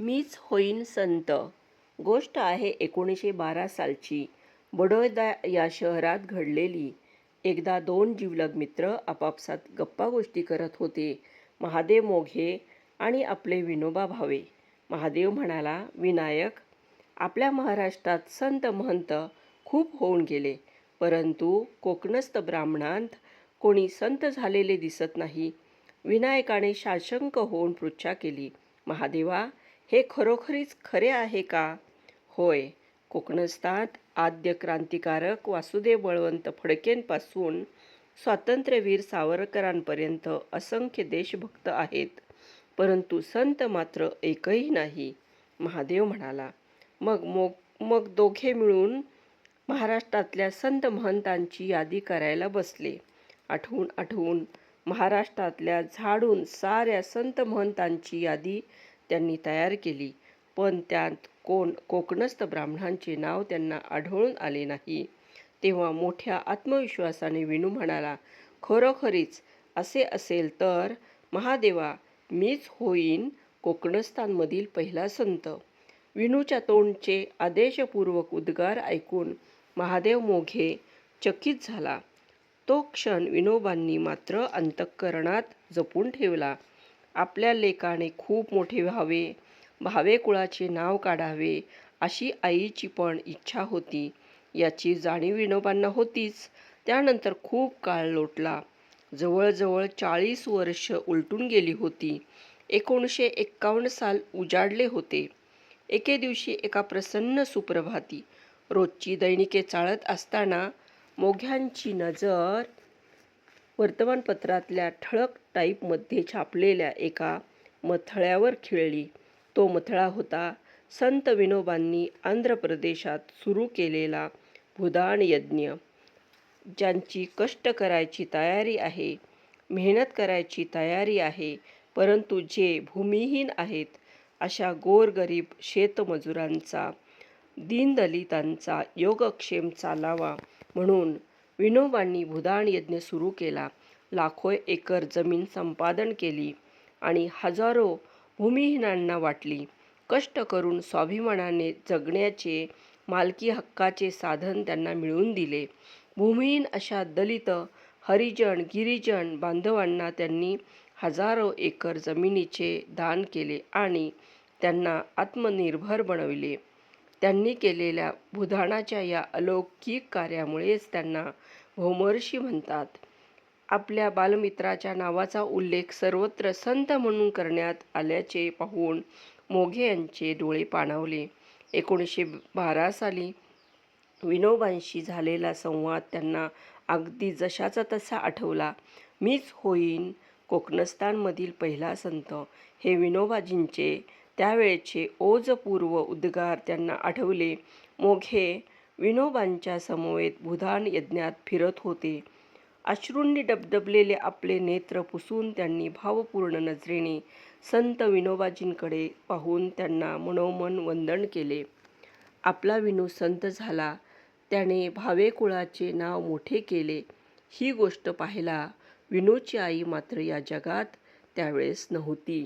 मीच होईन संत. गोष्ट आहे एकोणीसशे बारा सालची. बडोदा या शहरात घडलेली. एकदा दोन जिवलग मित्र आपापसात गप्पा गोष्टी करत होते. महादेव मोघे आणि आपले विनोबा भावे. महादेव म्हणाला विनायक आपल्या महाराष्ट्रात संत महंत खूप होऊन गेले. परंतु कोकणस्थ ब्राह्मणांत कोणी संत झालेले दिसत नाही. विनायकाने शाशंक होऊन पृच्छा केली. महादेवा हे खरोखरीच खरे आहे का? होय. कोकणस्थात आद्य क्रांतिकारक वासुदेव बळवंत फडकेंपासून स्वातंत्र्यवीर सावरकरांपर्यंत असंख्य देशभक्त आहेत परंतु संत मात्र एकही नाही. महादेव म्हणाला मग मोग मग दोघे मिळून महाराष्ट्रातल्या संत महंतांची यादी करायला बसले. आठवून आठवून महाराष्ट्रातल्या झाडून साऱ्या संत महंतांची यादी त्यांनी तयार केली. पण त्यात कोण कोकणस्थ ब्राह्मणांचे नाव त्यांना आढळून आले नाही. तेव्हा मोठ्या आत्मविश्वासाने विनू म्हणाला खरोखरीच असे असेल तर महादेवा मीच होईन कोकणस्थांमधील पहिला संत. विनूच्या तोंडचे आदेशपूर्वक उद्गार ऐकून महादेव मोघे चकित झाला. तो क्षण विनोबांनी मात्र अंतःकरणात जपून ठेवला. आपल्या लेकाने खूप मोठे व्हावे भावे कुळाचे नाव काढावे अशी आईची पण इच्छा होती. याची जाणीव विनोबांना होतीच. त्यानंतर खूप काळ लोटला. जवळजवळ चाळीस वर्ष उलटून गेली होती. एकोणीसशे एक्कावन्न साल उजाडले होते. एके दिवशी एका प्रसन्न सुप्रभाती रोजची दैनिके चाळत असताना मोघ्यांची नजर वर्तमानपत्रातल्या ठळक टाईपमध्ये छापलेल्या एका मथळ्यावर खिळली. तो मथळा होता संत विनोबांनी आंध्र प्रदेशात सुरू केलेला भूदान यज्ञ. ज्यांची कष्ट करायची तयारी आहे मेहनत करायची तयारी आहे परंतु जे भूमिहीन आहेत अशा गोरगरीब शेतमजुरांचा दीनदलितांचा योगक्षेम चालावा म्हणून विनोबांनी भूदान यज्ञ सुरू केला. लाखो एकर जमीन संपादन केली आणि हजारो भूमिहीनांना वाटली. कष्ट करून स्वाभिमानाने जगण्याचे मालकी हक्काचे साधन त्यांना मिळवून दिले. भूमिहीन अशा दलित हरिजन गिरिजन बांधवांना त्यांनी हजारो एकर जमिनीचे दान केले आणि त्यांना आत्मनिर्भर बनविले. त्यांनी केलेल्या भूदानाच्या या अलौकिक कार्यामुळेच त्यांना भौमर्षी म्हणतात. आपल्या बालमित्राच्या नावाचा उल्लेख सर्वत्र संत म्हणून करण्यात आल्याचे पाहून मोघे यांचे डोळे पाणावले. एकोणीसशे बारा साली विनोबांशी झालेला संवाद त्यांना अगदी जशाचा तसा आठवला. मीच होईन कोकणस्थानमधील पहिला संत हे विनोबाजींचे त्यावेळचे ओजपूर्व उद्गार त्यांना आठवले. मोघे विनोबांच्या समवेत भूदान यज्ञात फिरत होते. अश्रूंनी डबडबलेले आपले नेत्र पुसून त्यांनी भावपूर्ण नजरेने संत विनोबाजींकडे पाहून त्यांना मनोमन वंदन केले. आपला विनू संत झाला. त्याने भावे कुळाचे नाव मोठे केले. ही गोष्ट पाहायला विनूची आई मात्र या जगात त्यावेळेस नव्हती.